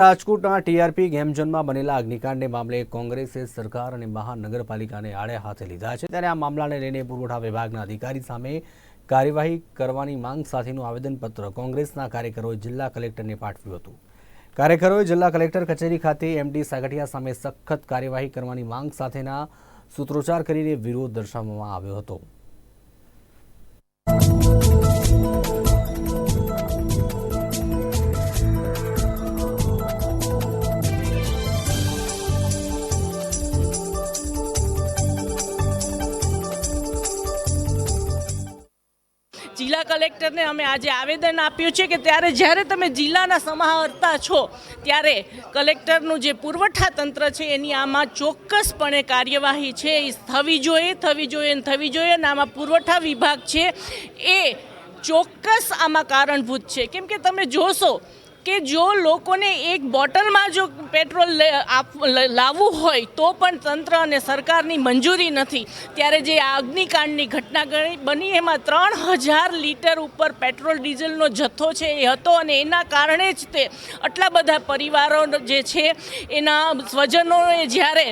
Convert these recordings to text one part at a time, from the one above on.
રાજકોટના TRP game બનેલા અગ્નિકાંડને મામલે કોંગ્રેસે સરકાર અને મહાનગરપાલિકાને આડે હાથે લીધા છે. ત્યારે આ મામલાને લઈને પુરવઠા વિભાગના અધિકારી સામે કાર્યવાહી કરવાની માંગ સાથેનું આવેદનપત્ર કોંગ્રેસના કાર્યકરોએ જિલ્લા કલેક્ટરને પાઠવ્યું હતું. કાર્યકરોએ જિલ્લા કલેક્ટર કચેરી ખાતે એમડી સાગઠિયા સામે સખત કાર્યવાહી કરવાની માંગ સાથેના સૂત્રોચ્ચાર કરીને વિરોધ દર્શાવવામાં આવ્યો હતો. જિલ્લા કલેક્ટરને અમે આજે આવેદન આપ્યું છે કે ત્યારે જ્યારે તમે જિલ્લાના સમાહર્તા છો, ત્યારે કલેક્ટરનું જે પુરવઠા તંત્ર છે એની આમાં ચોક્કસપણે કાર્યવાહી છે. એ થવી જોઈએ થવી જોઈએ ને થવી જોઈએ અને આમાં પુરવઠા વિભાગ છે એ ચોક્કસ આમાં કારણભૂત છે. કેમ કે તમે જોશો કે જો લોકોને એક બોટલમાં જો પેટ્રોલ લાવવું હોય, તો પણ તંત્ર અને સરકારની મંજૂરી નથી. ત્યારે જે આ અગ્નિકાંડની ઘટના બની, એમાં ત્રણ હજાર લીટર ઉપર પેટ્રોલ ડીઝલનો જથ્થો છે એ હતો અને એના કારણે જ તે આટલા બધા પરિવારો જે છે, એના સ્વજનોએ જ્યારે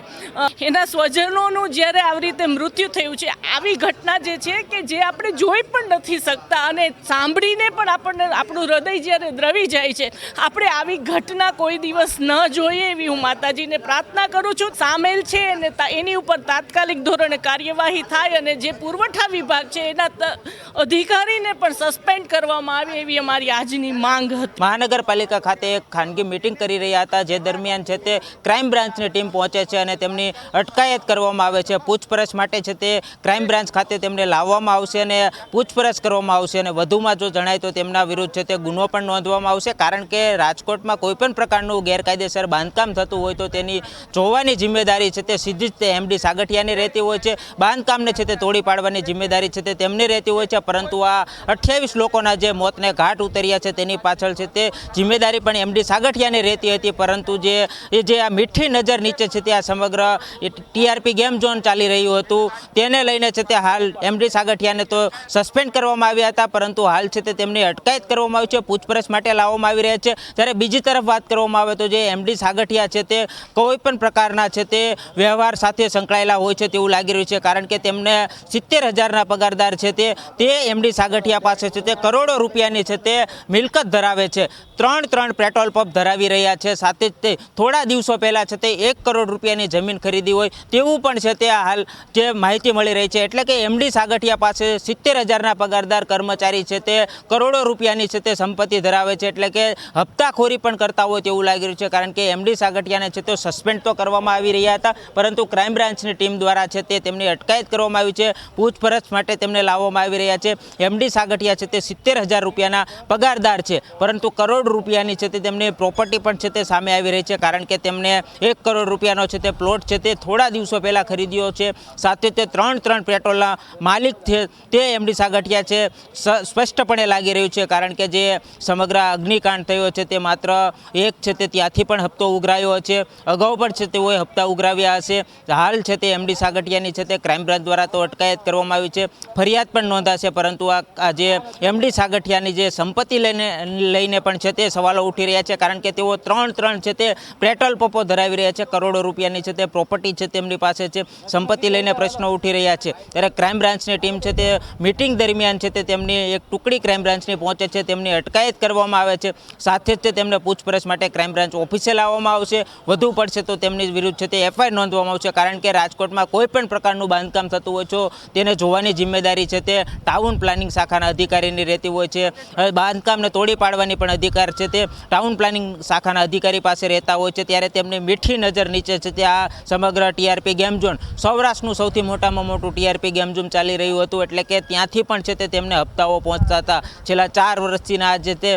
એના સ્વજનોનું જ્યારે આવી રીતે મૃત્યુ થયું છે, આવી ઘટના જે છે કે જે આપણે જોઈ પણ નથી શકતા અને સાંભળીને પણ આપણને આપણું હૃદય જ્યારે દ્રવી જાય છે આપણે આવી ઘટના કોઈ દિવસ ન જોઈએ એવી હું માતાજીને પ્રાર્થના કરું છું. સામેલ છે અને એની ઉપર તાત્કાલિક ધોરણે કાર્યવાહી થાય અને જે પુરવઠા વિભાગ છે એના અધિકારીને પણ સસ્પેન્ડ કરવામાં આવે એવી અમારી આજની માંગ હતી. મહાનગરપાલિકા ખાતે એક ખાનગી મિટિંગ કરી રહ્યા હતા, જે દરમિયાન છે તે ક્રાઇમ બ્રાન્ચની ટીમ પહોંચે છે અને તેમની અટકાયત કરવામાં આવે છે. પૂછપરછ માટે છે તે ક્રાઇમ બ્રાન્ચ ખાતે તેમને લાવવામાં આવશે અને પૂછપરછ કરવામાં આવશે અને વધુમાં જો જણાય તો તેમના વિરુદ્ધ છે તે ગુનો પણ નોંધવામાં આવશે. કારણ કે રાજકોટમાં કોઈપણ પ્રકારનું ગેરકાયદેસર બાંધકામ થતું હોય તો તેની જોવાની જિમ્મેદારી છે તે સીધી જ તે એમડી સાગઠિયાની રહેતી હોય છે. બાંધકામને છે તે તોડી પાડવાની જિમ્મેદારી છે તે તેમની રહેતી હોય છે, પરંતુ આ અઠ્યાવીસ લોકોના જે મોતને ઘાટ ઉતર્યા છે તેની પાછળ છે તે જિમ્મેદારી પણ એમડી સાગઠિયાની રહેતી હતી, પરંતુ જે જે આ મીઠી નજર નીચે છે તે આ સમગ્ર ટીઆરપી ગેમ ઝોન ચાલી રહ્યું હતું. તેને લઈને છે તે હાલ એમડી સાગઠિયાને તો સસ્પેન્ડ કરવામાં આવ્યા હતા, પરંતુ હાલ છે તે તેમની અટકાયત કરવામાં આવી છે, પૂછપરછ માટે લાવવામાં આવી રહ્યા છે જ્યારે બીજી તરફ વાત કરવામાં આવે તો જે એમડી સાગઠિયા છે તે કોઈ પણ પ્રકારના છે તે વ્યવહાર સાથે સંકળાયેલા હોય છે તેવું લાગી રહ્યું છે. કારણ કે તેમને સિત્તેર હજારના પગારદાર છે તે તે એમડી સાગઠિયા પાસે છે તે કરોડો રૂપિયાની છે તે મિલકત ધરાવે છે. ત્રણ ત્રણ પેટ્રોલ પંપ ધરાવી રહ્યા છે. સાથે જ તે થોડા દિવસો પહેલાં છે તે એક કરોડ રૂપિયાની જમીન ખરીદી હોય તેવું પણ છે તે હાલ જે માહિતી મળી રહી છે. એટલે કે એમડી સાગઠિયા પાસે સિત્તેર હજારના પગારદાર કર્મચારી છે તે કરોડો રૂપિયાની છે તે સંપત્તિ ધરાવે છે. એટલે કે હપ્તાખોરી પણ કરતા હોય તેવું લાગી રહ્યું છે. કારણ કે એમડી સાગઠિયાને છે તો સસ્પેન્ડ તો કરવામાં આવી રહ્યા હતા, પરંતુ ક્રાઇમ બ્રાન્ચની ટીમ દ્વારા છે તે તેમની અટકાયત કરવામાં આવી છે. પૂછપરછ માટે તેમને લાવવામાં આવી રહ્યા છે. એમડી સાગઠિયા છે તે સિત્તેર હજાર રૂપિયાના પગારદાર છે, પરંતુ કરોડ રૂપિયાની છે તે તેમની પ્રોપર્ટી પણ છે તે સામે આવી રહી છે, કારણ કે તેમને એક કરોડ રૂપિયાનો છે તે પ્લોટ છે તે થોડા દિવસો પહેલાં ખરીદ્યો છે. સાથે તે ત્રણ ત્રણ પેટ્રોલના માલિક છે તે એમડી સાગઠિયા છે. સ્પષ્ટપણે લાગી રહ્યું છે, કારણ કે જે સમગ્ર અગ્નિકાંડ થયો છે તે માત્ર એક છે તે ત્યાંથી પણ હપ્તો ઉઘરાયો છે. અગાઉ પણ છે તેઓએ હપ્તા ઉઘરાવ્યા હશે. હાલ છે તે એમડી સાગઠિયાની છે તે ક્રાઇમ બ્રાન્ચ દ્વારા તો અટકાયત કરવામાં આવી છે. ફરિયાદ પણ નોંધાશે પરંતુ આ જે એમડી સાગઠિયાની જે સંપત્તિ લઈને લઈને પણ છે તે સવાલો ઉઠી રહ્યા છે કારણ કે તેઓ ત્રણ ત્રણ છે તે પેટ્રોલ પંપો ધરાવી રહ્યા છે. કરોડો રૂપિયાની છે તે પ્રોપર્ટી છે તેમની પાસે છે. સંપત્તિ લઈને પ્રશ્નો ઉઠી રહ્યા છે. ત્યારે ક્રાઇમ બ્રાન્ચની ટીમ છે તે મિટિંગ દરમિયાન છે તે તેમની એક ટુકડી ક્રાઇમ બ્રાન્ચની પહોંચે છે. તેમની અટકાયત કરવામાં આવે છે. સાથે જ તેમને પૂછપરછ માટે ક્રાઇમ બ્રાન્ચ ઓફિસે લાવવામાં આવશે. વધુ પડશે તો તેમની વિરુદ્ધ છે તે એફઆઈઆર નોંધવામાં આવશે. કારણ કે રાજકોટમાં કોઈ પણ પ્રકારનું બાંધકામ થતું હોય છે, તેને જોવાની જિમ્મેદારી છે તે ટાઉન પ્લાનિંગ શાખાના અધિકારીની રહેતી હોય છે. બાંધકામને તોડી પાડવાની પણ અધિકાર છે તે ટાઉન પ્લાનિંગ શાખાના અધિકારી પાસે રહેતા હોય છે. ત્યારે તેમની મીઠી નજર નીચે છે તે આ સમગ્ર ટીઆરપી ગેમ ઝોન સૌરાષ્ટ્રનું સૌથી મોટામાં મોટું ટીઆરપી ગેમ ઝોન ચાલી રહ્યું હતું, એટલે કે ત્યાંથી પણ છે તે તેમને હપ્તાઓ પહોંચતા હતા. છેલ્લા ચાર વર્ષથી આજે તે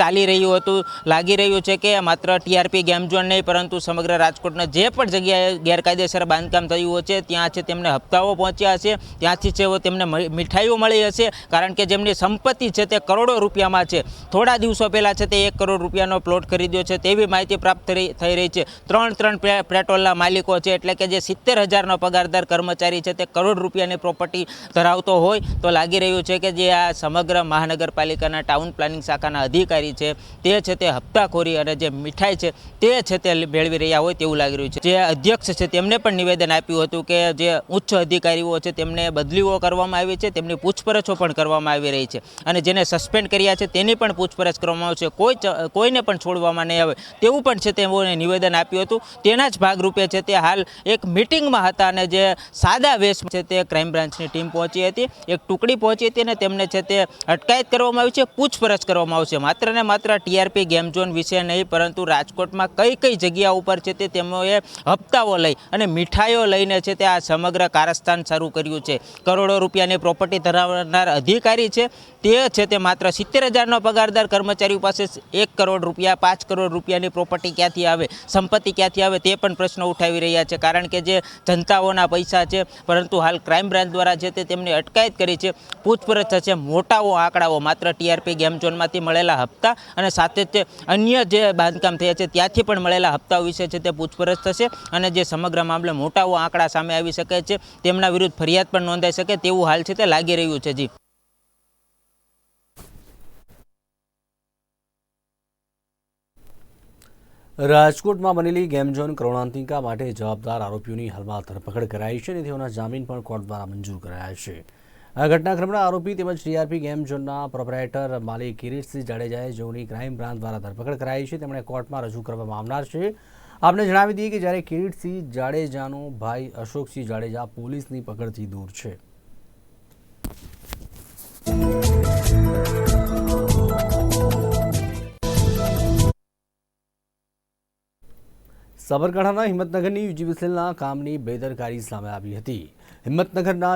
ચાલી રહ્યું હતું, લાગી રહ્યું છે કે માત્ર ટીઆરપી ગેમ ઝોન નહીં, પરંતુ સમગ્ર રાજકોટના જે પણ જગ્યાએ ગેરકાયદેસર બાંધકામ થયું છે, ત્યાં છે તેમને હપ્તાઓ પહોંચ્યા હશે, ત્યાંથી છે તેમને મીઠાઈઓ મળી હશે, કારણ કે જેમની સંપત્તિ છે તે કરોડો રૂપિયામાં છે. થોડા દિવસો પહેલાં છે તે એક કરોડ રૂપિયાનો પ્લોટ ખરીદ્યો છે, તેવી માહિતી પ્રાપ્ત થઈ રહી છે. ત્રણ ત્રણ પેટ્રોલના માલિકો છે, એટલે કે જે સિત્તેર હજારનો પગારદાર કર્મચારી છે તે કરોડ રૂપિયાની પ્રોપર્ટી ધરાવતો હોય, તો લાગી રહ્યું છે કે જે આ સમગ્ર મહાનગરપાલિકાના ટાઉન પ્લાનિંગ શાખાના અધિકારી છે તે છે તે હપ્તાખોરી અને જે મીઠાઈ છે તે છે તે મેળવી રહ્યા હોય તેવું લાગી રહ્યું છે. જે અધ્યક્ષ છે તેમને પણ નિવેદન આપ્યું હતું કે જે ઉચ્ચ અધિકારીઓ છે તેમને બદલીઓ કરવામાં આવી છે, તેમની પૂછપરછો પણ કરવામાં આવી રહી છે અને જેને સસ્પેન્ડ કર્યા છે તેની પણ પૂછપરછ કરવામાં આવશે. કોઈ કોઈને પણ છોડવામાં નહીં આવે તેવું પણ છે તેઓને નિવેદન આપ્યું હતું. તેના જ ભાગરૂપે છે તે હાલ એક મિટિંગમાં હતા અને જે સાદા વેશ છે તે ક્રાઇમ બ્રાન્ચની ટીમ પહોંચી હતી. એક ટુકડી પહોંચી હતી અને તેમને છે તે અટકાયત કરવામાં આવી છે, પૂછપરછ કરવામાં આવશે. માત્ર ને માત્ર ટીઆરપી ગેમ ઝોન વિશે નહીં, પરંતુ રાજકોટમાં કઈ કઈ જગ્યા ઉપર છે તે તેઓએ હપ્તાઓ લઈ અને મીઠાઈઓ લઈને છે તે આ સમગ્ર કારસ્તાન શરૂ કર્યું છે. કરોડો રૂપિયાની પ્રોપર્ટી ધરાવનાર અધિકારી છે તે છે તે માત્ર સિત્તેર હજારનો પગારદાર કર્મચારીઓ પાસે એક કરોડ રૂપિયા, પાંચ કરોડ રૂપિયાની પ્રોપર્ટી ક્યાંથી આવે, સંપત્તિ ક્યાંથી આવે તે પણ પ્રશ્ન ઉઠાવી રહ્યા છે. કારણ કે જે જનતાઓના પૈસા છે, પરંતુ હાલ ક્રાઇમ બ્રાન્ચ દ્વારા છે તે તેમની અટકાયત કરી છે, પૂછપરછ થશે મોટાઓ આંકડાઓ. માત્ર ટીઆરપી ગેમ ઝોનમાંથી મળેલા હપ્તા અને જ અન્ય જે બાંધકામ થયા છે, ત્યાંથી પણ મળેલા હપ્તાઓ વિશે છે તે પૂછપરછ થશે અને જે સમગ્ર મામલે મોટાઓ આંકડા સામે આવી શકે છે, તેમના વિરુદ્ધ ફરિયાદ પણ નોંધાઈ શકે તેવું હાલ છે તે લાગી રહ્યું છે, જી. રાજકોટમાં બનેલી ગેમઝોન કરુણાંતિકા માટે જવાબદાર આરોપીઓની હાલમાં ધરપકડ કરાઈ છે અને તેઓના જામીન પણ કોર્ટ દ્વારા મંજૂર કરાયા છે. આ ઘટનાક્રમના આરોપી તેમજ ટીઆરપી ગેમ ઝોનના પ્રોપરાઇટર માલિક કિરીટસિંહ જાડેજાએ જેઓની ક્રાઇમ બ્રાન્ચ દ્વારા ધરપકડ કરાઈ છે, તેમણે કોર્ટમાં રજૂ કરવામાં આવનાર છે. આપને જણાવી દઈએ કે જ્યારે કિરીટસિંહ જાડેજાનો ભાઈ અશોકસિંહ જાડેજા પોલીસની પકડથી દૂર છે. સાબરકાંઠાના હિંમતનગરની યુજીવીસીએલના કામની બેદરકારી સામે આવી હતી. હિંમતનગરના